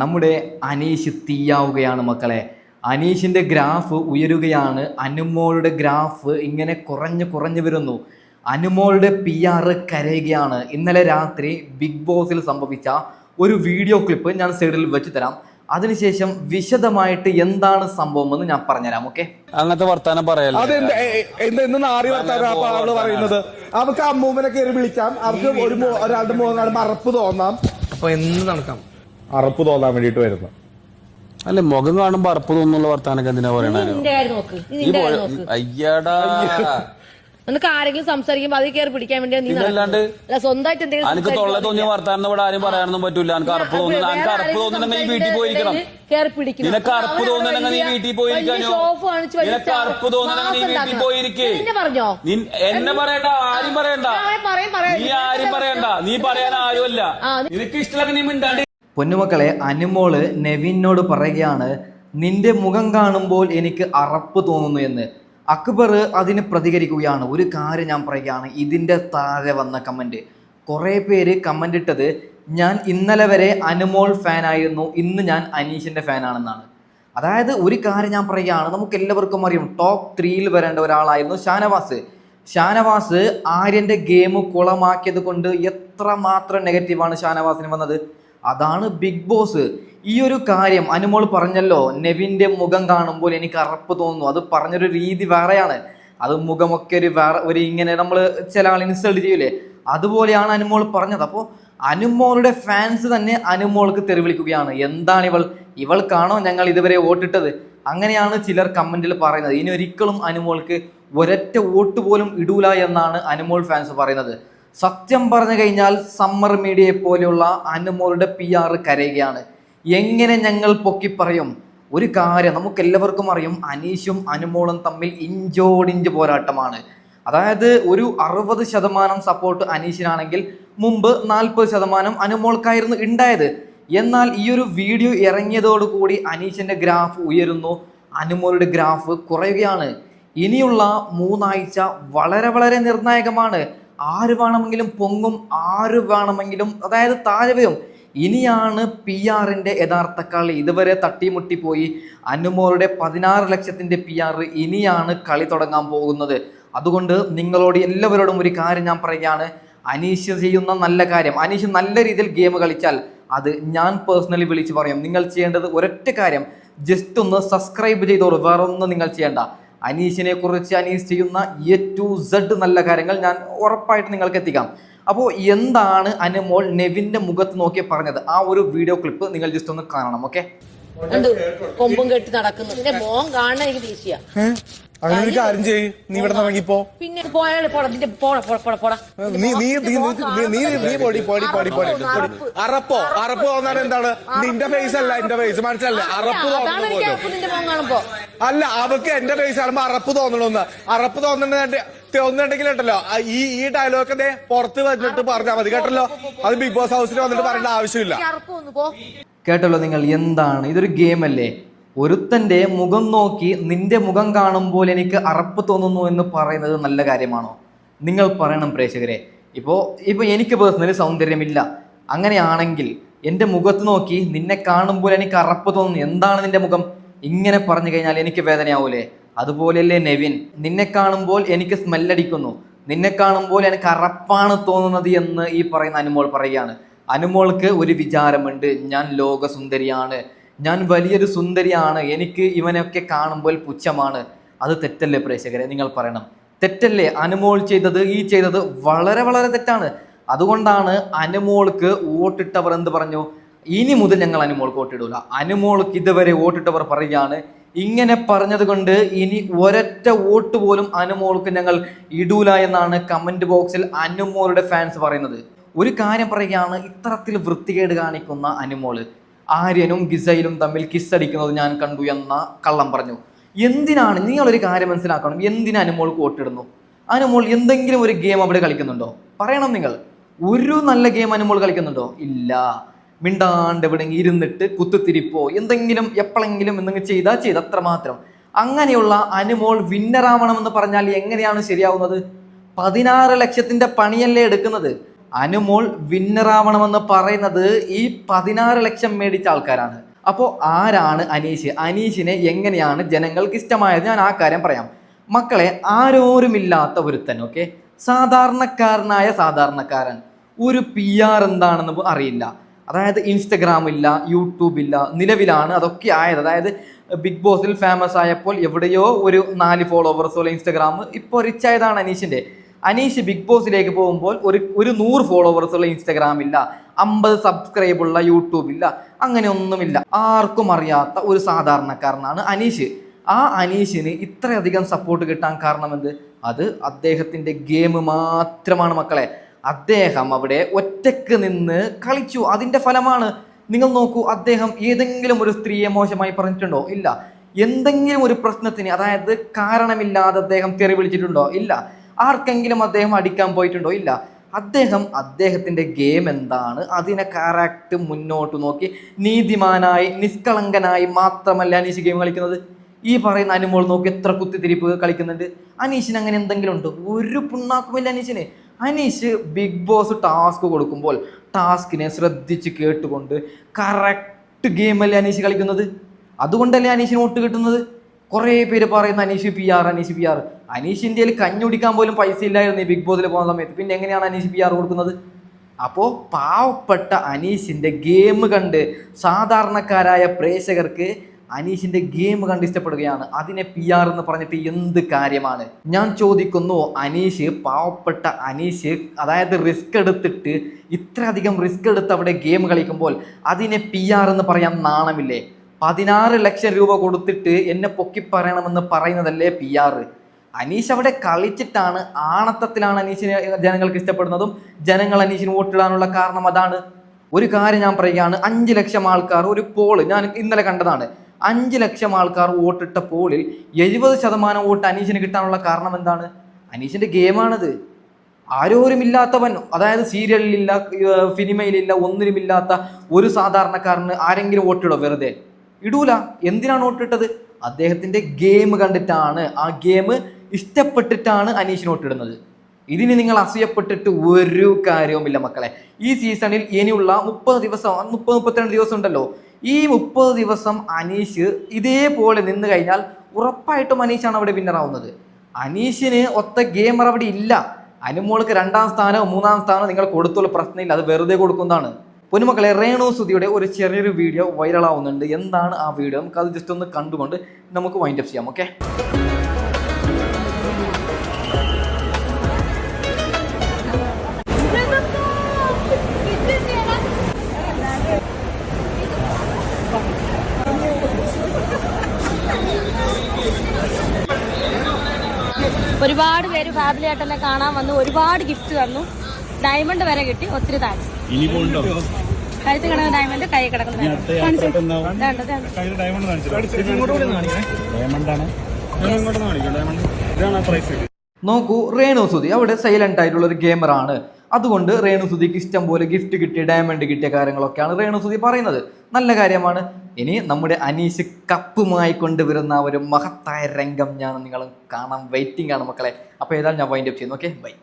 നമ്മുടെ അനീഷ് തീയാവുകയാണ് മക്കളെ. അനീഷിന്റെ ഗ്രാഫ് ഉയരുകയാണ്. അനുമോളുടെ ഗ്രാഫ് ഇങ്ങനെ കുറഞ്ഞ് കുറഞ്ഞു വരുന്നു. അനുമോളുടെ പി ആർ കരയുകയാണ്. ഇന്നലെ രാത്രി ബിഗ് ബോസിൽ സംഭവിച്ച ഒരു വീഡിയോ ക്ലിപ്പ് ഞാൻ സൈഡിൽ വെച്ച് തരാം. അതിനുശേഷം വിശദമായിട്ട് എന്താണ് സംഭവം എന്ന് ഞാൻ പറഞ്ഞുതരാം ഓക്കെ? അങ്ങനത്തെ വർത്താനം പറയാം അവൾ പറയുന്നത്? അവർക്ക് അമ്മൂമ്മനെ കയറി വിളിക്കാം. അവർക്ക് ഒരു ഒരാളുടെ മറപ്പ് തോന്നാം. അപ്പൊ എന്ത് നടക്കാം? അറപ്പ് തോന്നാൻ വേണ്ടിട്ട് വരുന്നു അല്ലെ മുഖം കാണുമ്പോ അറപ്പ് തോന്നുന്നുള്ള വർത്താനൊക്കെ എന്തിനാ പറയണേ? നിന്റെ കാര്യം നോക്ക്. നീ നിന്റെ കാര്യം നോക്ക്. അയ്യടാ. നിനക്ക് ആരെങ്കിലും സംസാരിക്കുമ്പോ അതിൽ കയറി പിടിക്കാൻ വേണ്ടി നീ. അല്ല സ്വന്തമായിട്ട് എന്തെങ്കിലും എനിക്ക് തൊള്ള സംസാരിക്കാൻ തോന്നിയ വർത്താനം ഇവിടെ ആരും പറയാനൊന്നും പറ്റൂല. എനിക്ക് അറപ്പ് തോന്നുന്നു എനിക്ക് അറപ്പ് വീട്ടിൽ പോയിരിക്കണം. കയറി പിടിക്കണം. നിനക്ക് അറപ്പ് നീ വീട്ടിൽ പോയിരിക്കാനോ? നിനക്ക് അറപ്പ് നീ വീട്ടിൽ പോയിരിക്കേ. പറഞ്ഞോ? എന്നെ പറയണ്ട ആരും പറയണ്ട. അവൻ പറയും, പറയും. നീ ആരും പറയണ്ട. നീ പറയാൻ ആരുമല്ല. ആ, നിനക്ക് ഇഷ്ടമൊക്കെ നീ മിണ്ടാണ്ട് പൊന്നുമക്കളെ അനുമോൾ നെവിനോട് പറയുകയാണ് നിന്റെ മുഖം കാണുമ്പോൾ എനിക്ക് അറപ്പ് തോന്നുന്നു എന്ന്. അക്ബർ അതിന് പ്രതികരിക്കുകയാണ്. ഒരു കാര്യം ഞാൻ പറയുകയാണ് ഇതിന്റെ താഴെ വന്ന കമന്റ്. കുറേ പേര് കമന്റ് ഇട്ടത് ഞാൻ ഇന്നലെ വരെ അനുമോൾ ഫാനായിരുന്നു ഇന്ന് ഞാൻ അനീഷിന്റെ ഫാനാണെന്നാണ്. അതായത് ഒരു കാര്യം ഞാൻ പറയുകയാണ് നമുക്ക് എല്ലാവർക്കും അറിയാം ടോപ്പ് ത്രീയിൽ വരേണ്ട ഒരാളായിരുന്നു ഷാനവാസ്. ഷാനവാസ് ആര്യന്റെ ഗെയിം കുളമാക്കിയത് കൊണ്ട് എത്രമാത്രം നെഗറ്റീവാണ് ഷാനവാസിന് വന്നത്. അതാണ് ബിഗ് ബോസ്. ഈ ഒരു കാര്യം അനുമോൾ പറഞ്ഞല്ലോ നെവിന്റെ മുഖം കാണുമ്പോൾ എനിക്ക് അറപ്പ് തോന്നുന്നു. അത് പറഞ്ഞൊരു രീതി വേറെയാണ്. അത് മുഖമൊക്കെ ഒരു വേറെ ഒരു ഇങ്ങനെ നമ്മൾ ചില ആൾ ഇൻസൾട്ട് ചെയ്യൂലേ? അതുപോലെയാണ് അനുമോൾ പറഞ്ഞത്. അപ്പോൾ അനുമോളുടെ ഫാൻസ് തന്നെ അനുമോൾക്ക് തെറിവിളിക്കുകയാണ്. എന്താണ് ഇവൾ? ഇവൾ കാണോ ഞങ്ങൾ ഇതുവരെ വോട്ടിട്ടത്? അങ്ങനെയാണ് ചിലർ കമന്റിൽ പറയുന്നത്. ഇനി ഒരിക്കലും അനുമോൾക്ക് ഒരൊറ്റ വോട്ട് പോലും ഇടൂല എന്നാണ് അനുമോൾ ഫാൻസ് പറയുന്നത്. സത്യം പറഞ്ഞു കഴിഞ്ഞാൽ സമ്മർ മീഡിയയെ പോലെയുള്ള അനുമോളുടെ പി ആർ കരയുകയാണ്. എങ്ങനെ ഞങ്ങൾ പൊക്കി പറയും? ഒരു കാര്യം നമുക്ക് എല്ലാവർക്കും അറിയും അനീഷും അനുമോളും തമ്മിൽ ഇഞ്ചോടിഞ്ച് പോരാട്ടമാണ്. അതായത് ഒരു അറുപത് ശതമാനം സപ്പോർട്ട് അനീഷിനാണെങ്കിൽ മുമ്പ് നാൽപ്പത് ശതമാനം അനുമോൾക്കായിരുന്നു ഉണ്ടായത് എന്നാൽ ഈ ഒരു വീഡിയോ ഇറങ്ങിയതോടുകൂടി അനീഷിന്റെ ഗ്രാഫ് ഉയരുന്നു അനുമോളുടെ ഗ്രാഫ് കുറയുകയാണ്. ഇനിയുള്ള മൂന്നാഴ്ച വളരെ വളരെ നിർണായകമാണ്. ആര് വേണമെങ്കിലും പൊങ്ങും ആര് വേണമെങ്കിലും അതായത് താഴെ ഇനിയാണ് പി ആറിന്റെ യഥാർത്ഥ കളി. ഇതുവരെ തട്ടിമുട്ടി പോയി അനുമോളുടെ പതിനാറ് ലക്ഷത്തിന്റെ പി ആർ ഇനിയാണ് കളി തുടങ്ങാൻ പോകുന്നത്. അതുകൊണ്ട് നിങ്ങളോട് എല്ലാവരോടും ഒരു കാര്യം ഞാൻ പറയുകയാണ്. അനീഷ് ചെയ്യുന്ന നല്ല കാര്യം. അനീഷ് നല്ല രീതിയിൽ ഗെയിം കളിച്ചാൽ അത് ഞാൻ പേഴ്സണലി വിളിച്ച് പറയും. നിങ്ങൾ ചെയ്യേണ്ടത് ഒരൊറ്റ കാര്യം. ജസ്റ്റ് ഒന്ന് സബ്സ്ക്രൈബ് ചെയ്തോളൂ. വേറൊന്നും നിങ്ങൾ ചെയ്യേണ്ട. അനീഷിനെ കുറിച്ച് അനീസ് ചെയ്യുന്ന എ ടു സെഡ് നല്ല കാര്യങ്ങൾ ഞാൻ ഉറപ്പായിട്ട് നിങ്ങൾക്ക് എത്തിക്കാം. അപ്പോൾ എന്താണ് അനുമോൾ നെവിന്റെ മുഖത്ത് നോക്കി പറഞ്ഞത്? ആ ഒരു വീഡിയോ ക്ലിപ്പ് നിങ്ങൾ ജസ്റ്റ് ഒന്ന് കാണണം ഓക്കെ കൊമ്പും കെട്ടി നടക്കുന്നു. നിന്റെ മോൻ കാണാൻ എനിക്ക് ദേഷ്യ. അങ്ങനെ ഒരു കാര്യം ചെയ്യ്. നീ ഇവിടെ ഇറങ്ങിപ്പോ. പിന്നെ പോടാ. നിന്റെ പോടാ പോടാ പോടാ പോടാ. നീ നീ നീ നീ- നീ നീ പൊടി പൊടി പൊടി പൊടി പൊടി. അറപ്പോ. അറപ്പ്? തോന്നാൻ എന്താണ് നിന്റെ ഫേസ് അല്ല എന്റെ ഫേസ് മനസ്സിലല്ലേ? അറപ്പ് തോന്നുന്നു നിന്റെ മോൻ കാണുമ്പോ. അല്ല അവക്ക് എന്റെ ഫേസ് കാണുമ്പോ അറപ്പ് തോന്നണമെന്ന് അറപ്പ് തോന്നുന്നുണ്ട് തോന്നുന്നുണ്ടെങ്കിൽ ഉണ്ടല്ലോ ഈ ഈ ഡയലോഗ് ഒക്കെ പുറത്ത് വന്നിട്ട് പറഞ്ഞാൽ മതി കേട്ടല്ലോ? അത് ബിഗ് ബോസ് ഹൗസിൽ വന്നിട്ട് പറയേണ്ട ആവശ്യമില്ല. കേട്ടല്ലോ നിങ്ങൾ എന്താണ്? ഇതൊരു ഗെയിം അല്ലേ? ഒരുത്തന്റെ മുഖം നോക്കി നിന്റെ മുഖം കാണുമ്പോൾ എനിക്ക് അറപ്പ് തോന്നുന്നു എന്ന് പറയുന്നത് നല്ല കാര്യമാണോ? നിങ്ങൾ പറയണം പ്രേക്ഷകരെ. ഇപ്പോ ഇപ്പോൾ എനിക്ക് പേഴ്സണലി സൗന്ദര്യമില്ല. അങ്ങനെയാണെങ്കിൽ എന്റെ മുഖത്ത് നോക്കി നിന്നെ കാണുമ്പോൾ എനിക്ക് അറപ്പ് തോന്നുന്നു. എന്താണ് നിന്റെ മുഖം? ഇങ്ങനെ പറഞ്ഞു കഴിഞ്ഞാൽ എനിക്ക് വേദനയാവൂലേ? അതുപോലെയല്ലേ നെവിൻ. നിന്നെ കാണുമ്പോൾ എനിക്ക് സ്മെല്ലടിക്കുന്നു. നിന്നെ കാണുമ്പോൾ എനിക്ക് അറപ്പാണ് തോന്നുന്നത് എന്ന് ഈ പറയുന്ന അനുമോൾ പറയുകയാണ്. അനുമോൾക്ക് ഒരു വിചാരമുണ്ട്. ഞാൻ ലോകസുന്ദരിയാണ്. ഞാൻ വലിയൊരു സുന്ദരിയാണ്. എനിക്ക് ഇവനൊക്കെ കാണുമ്പോൾ പുച്ഛമാണ്. അത് തെറ്റല്ലേ പ്രേക്ഷകരെ? നിങ്ങൾ പറയണം. തെറ്റല്ലേ? അനുമോൾ ചെയ്തത് ഈ ചെയ്തത് വളരെ വളരെ തെറ്റാണ്. അതുകൊണ്ടാണ് അനുമോൾക്ക് വോട്ടിട്ടവർ എന്ത് പറഞ്ഞു? ഇനി മുതൽ ഞങ്ങൾ അനുമോൾക്ക് വോട്ടിടൂല അനുമോൾക്ക് ഇതുവരെ വോട്ടിട്ടവർ പറയുകയാണ് ഇങ്ങനെ പറഞ്ഞത് കൊണ്ട് ഇനി ഒരൊറ്റ വോട്ട് പോലും അനുമോൾക്ക് ഞങ്ങൾ ഇടൂല എന്നാണ് കമന്റ് ബോക്സിൽ അനുമോളുടെ ഫാൻസ് പറയുന്നത്. ഒരു കാര്യം പറയുകയാണ് ഇത്തരത്തിൽ വൃത്തികേട് കാണിക്കുന്ന അനുമോൾ ആര്യനും ഗിസയിലും തമ്മിൽ കിസ്സടിക്കുന്നത് ഞാൻ കണ്ടു എന്ന കള്ളം പറഞ്ഞു. എന്തിനാണ് നിങ്ങളൊരു കാര്യം മനസ്സിലാക്കണം എന്തിനാ അനുമോൾക്ക് വോട്ടിടുന്നു അനുമോൾ എന്തെങ്കിലും ഒരു ഗെയിം അവിടെ കളിക്കുന്നുണ്ടോ? പറയണം നിങ്ങൾ. ഒരു നല്ല ഗെയിം അനുമോൾ കളിക്കുന്നുണ്ടോ? ഇല്ല. മിണ്ടാണ്ട് എവിടെ ഇരുന്നിട്ട് കുത്തുത്തിരിപ്പോ എന്തെങ്കിലും എപ്പോഴെങ്കിലും എന്തെങ്കിലും ചെയ്താൽ ചെയ്ത് അത്രമാത്രം അങ്ങനെയുള്ള അനുമോൾ വിന്നറാവണമെന്ന് പറഞ്ഞാൽ എങ്ങനെയാണ് ശരിയാവുന്നത്? പതിനാറ് ലക്ഷത്തിന്റെ പണിയല്ലേ എടുക്കുന്നത്? അനുമോൾ വിന്നറാവണമെന്ന് പറയുന്നത് ഈ പതിനാറ് ലക്ഷം മേടിച്ച ആൾക്കാരാണ്. അപ്പോൾ ആരാണ് അനീഷ്? അനീഷിനെ എങ്ങനെയാണ് ജനങ്ങൾക്ക് ഇഷ്ടമായത്? ഞാൻ ആ കാര്യം പറയാം. മക്കളെ ആരോരുമില്ലാത്ത ഒരുത്തൻ ഓക്കെ സാധാരണക്കാരനായ സാധാരണക്കാരൻ. ഒരു പി ആർ എന്താണെന്ന് അറിയില്ല. അതായത് ഇൻസ്റ്റഗ്രാം ഇല്ല യൂട്യൂബ് ഇല്ല നിലവിലാണ് അതൊക്കെ ആയത്. അതായത് ബിഗ് ബോസിൽ ഫേമസ് ആയപ്പോൾ എവിടെയോ ഒരു നാല് ഫോളോവേഴ്സ് ഉള്ള ഇൻസ്റ്റഗ്രാം ഇപ്പോൾ റിച്ച് ആയതാണ് അനീഷിന്റെ അനീഷ് ബിഗ് ബോസിലേക്ക് പോകുമ്പോൾ ഒരു ഒരു നൂറ് ഫോളോവേഴ്സ് ഉള്ള ഇൻസ്റ്റഗ്രാം ഇല്ല അമ്പത് സബ്സ്ക്രൈബ് ഉള്ള യൂട്യൂബ് ഇല്ല അങ്ങനെ ഒന്നുമില്ല. ആർക്കും അറിയാത്ത ഒരു സാധാരണക്കാരനാണ് അനീഷ്. ആ അനീഷിന് ഇത്രയധികം സപ്പോർട്ട് കിട്ടാൻ കാരണം എന്ത്? അത് അദ്ദേഹത്തിന്റെ ഗെയിം മാത്രമാണ് മക്കളെ. അദ്ദേഹം അവിടെ ഒറ്റയ്ക്ക് നിന്ന് കളിച്ചു. അതിന്റെ ഫലമാണ് നിങ്ങൾ നോക്കൂ അദ്ദേഹം ഏതെങ്കിലും ഒരു സ്ത്രീയെ മോശമായി പറഞ്ഞിട്ടുണ്ടോ? ഇല്ല. എന്തെങ്കിലും ഒരു പ്രശ്നത്തിന് അതായത് കാരണമില്ലാതെ അദ്ദേഹം തെറി വിളിച്ചിട്ടുണ്ടോ? ഇല്ല. ആർക്കെങ്കിലും അദ്ദേഹം അടിക്കാൻ പോയിട്ടുണ്ടോ? ഇല്ല. അദ്ദേഹം അദ്ദേഹത്തിന്റെ ഗെയിം എന്താണ്? അതിനെ കറക്റ്റ് മുന്നോട്ട് നോക്കി നീതിമാനായി നിഷ്കളങ്കനായി മാത്രമല്ല അനീഷ് ഗെയിം കളിക്കുന്നത്? ഈ പറയുന്ന അനുമോൾ നോക്കി എത്ര കുത്തിത്തിരിപ്പ് കളിക്കുന്നുണ്ട്. അനീഷിന് അങ്ങനെ എന്തെങ്കിലും ഉണ്ടോ? ഒരു പുണ്ണാക്കുമില്ല അനീഷിന്. അനീഷ് ബിഗ് ബോസ് ടാസ്ക് കൊടുക്കുമ്പോൾ ടാസ്കിനെ ശ്രദ്ധിച്ച് കേട്ടുകൊണ്ട് കറക്റ്റ് ഗെയിമല്ലേ അനീഷ് കളിക്കുന്നത്? അതുകൊണ്ടല്ലേ അനീഷിന് വോട്ട് കിട്ടുന്നത്? കുറേ പേര് പറയുന്ന Aneesh P R Aneesh P R Aneesh ഇന്ത്യയിൽ കഞ്ഞുടിക്കാൻ പോലും പൈസ ഇല്ലായിരുന്നു ഈ ബിഗ് ബോസിൽ പോകുന്ന സമയത്ത്. പിന്നെ എങ്ങനെയാണ് അനീഷ് പി ആർ കൊടുക്കുന്നത്? അപ്പോൾ പാവപ്പെട്ട അനീഷിന്റെ ഗെയിം കണ്ട് സാധാരണക്കാരായ പ്രേക്ഷകർക്ക് അനീഷിന്റെ ഗെയിം കണ്ട് ഇഷ്ടപ്പെടുകയാണ്. അതിനെ പി ആർ എന്ന് പറഞ്ഞിട്ട് എന്ത് കാര്യമാണ്? ഞാൻ ചോദിക്കുന്നു അനീഷ് പാവപ്പെട്ട അനീഷ് അതായത് റിസ്ക് എടുത്തിട്ട് ഇത്രയധികം റിസ്ക് എടുത്ത് അവിടെ ഗെയിം കളിക്കുമ്പോൾ അതിനെ പി ആർ എന്ന് പറയാൻ നാണമില്ലേ? പതിനാറ് ലക്ഷം രൂപ കൊടുത്തിട്ട് എന്നെ പൊക്കി പറയണമെന്ന് പറയുന്നതല്ലേ പി ആർ അനീഷ് അവിടെ കളിച്ചിട്ടാണ് ആണത്തത്തിലാണ് അനീഷിനെ ജനങ്ങൾക്ക് ഇഷ്ടപ്പെടുന്നതും ജനങ്ങൾ അനീഷിന് വോട്ടിടാനുള്ള കാരണം അതാണ്. ഒരു കാര്യം ഞാൻ പറയുകയാണ് അഞ്ച് ലക്ഷം ആൾക്കാർ ഒരു പോൾ ഞാൻ ഇന്നലെ കണ്ടതാണ്. അഞ്ച് ലക്ഷം ആൾക്കാർ വോട്ടിട്ട പോളിൽ എഴുപത് ശതമാനം വോട്ട് അനീഷിന് കിട്ടാനുള്ള കാരണം എന്താണ്? അനീഷിന്റെ ഗെയിമാണത്. ആരോരുമില്ലാത്തവൻ അതായത് സീരിയലിലില്ല സിനിമയിലില്ല ഒന്നിലുമില്ലാത്ത ഒരു സാധാരണക്കാരന് ആരെങ്കിലും വോട്ടിടോ വെറുതെ? ഇടൂല. എന്തിനാണ് വോട്ടിട്ടത്? അദ്ദേഹത്തിന്റെ ഗെയിം കണ്ടിട്ടാണ്. ആ ഗെയിം ഇഷ്ടപ്പെട്ടിട്ടാണ് അനീഷിന് വോട്ടിടുന്നത്. ഇതിന് നിങ്ങൾ അസൂയപ്പെട്ടിട്ട് ഒരു കാര്യവുമില്ല മക്കളെ. ഈ സീസണിൽ ഇനിയുള്ള മുപ്പത് ദിവസം മുപ്പത് മുപ്പത്തിരണ്ട് ദിവസം ഉണ്ടല്ലോ. ഈ മുപ്പത് ദിവസം അനീഷ് ഇതേപോലെ നിന്ന് കഴിഞ്ഞാൽ ഉറപ്പായിട്ടും അനീഷാണ് അവിടെ വിന്നറാവുന്നത് അനീഷിന് ഒത്ത ഗെയിമർ അവിടെ ഇല്ല. അനുമോൾക്ക് രണ്ടാം സ്ഥാനമോ മൂന്നാം സ്ഥാനമോ നിങ്ങൾ കൊടുത്തുള്ള പ്രശ്നമില്ല. അത് വെറുതെ കൊടുക്കുന്നതാണ്. പൊന്നുമക്കളെ റേണു സുധിയുടെ ഒരു ചെറിയൊരു വീഡിയോ വൈറലാവുന്നുണ്ട് എന്താണ് ആ വീഡിയോ നമുക്ക് അത് ജസ്റ്റ് ഒന്ന് കണ്ടുകൊണ്ട് നമുക്ക് വൈൻഡപ്പ് ചെയ്യാം ഓക്കെ ഒരുപാട് പേര് ഫാമിലി ആയിട്ടെന്നെ കാണാൻ വന്നു. ഒരുപാട് ഗിഫ്റ്റ് തന്നു. ഡയമണ്ട് വരെ കിട്ടി. ഒത്തിരി താങ്ക്സ് കഴുത്ത് കിടക്കുന്ന ഡയമണ്ട് കൈ കിടക്കുന്ന. നോക്കൂ റേണു സുതി അവിടെ സൈലന്റ് ആയിട്ടുള്ള ഒരു ഗെയിമറാണ് അതുകൊണ്ട് രേണു സുധിക്ക് ഇഷ്ടം പോലെ ഗിഫ്റ്റ് കിട്ടിയ ഡയമണ്ട് കിട്ടിയ കാര്യങ്ങളൊക്കെയാണ് രേണു സുധി പറയുന്നത്. നല്ല കാര്യമാണ്. ഇനി നമ്മുടെ അനീഷ് കപ്പുമായി കൊണ്ടുവരുന്ന ഒരു മഹത്തായ രംഗം ഞാൻ നിങ്ങൾ കാണാൻ വെയിറ്റിംഗ് ആണ് മക്കളെ. അപ്പോൾ ഏതായാലും ഞാൻ വൈൻഡപ്പ് ചെയ്യുന്നു. Okay bye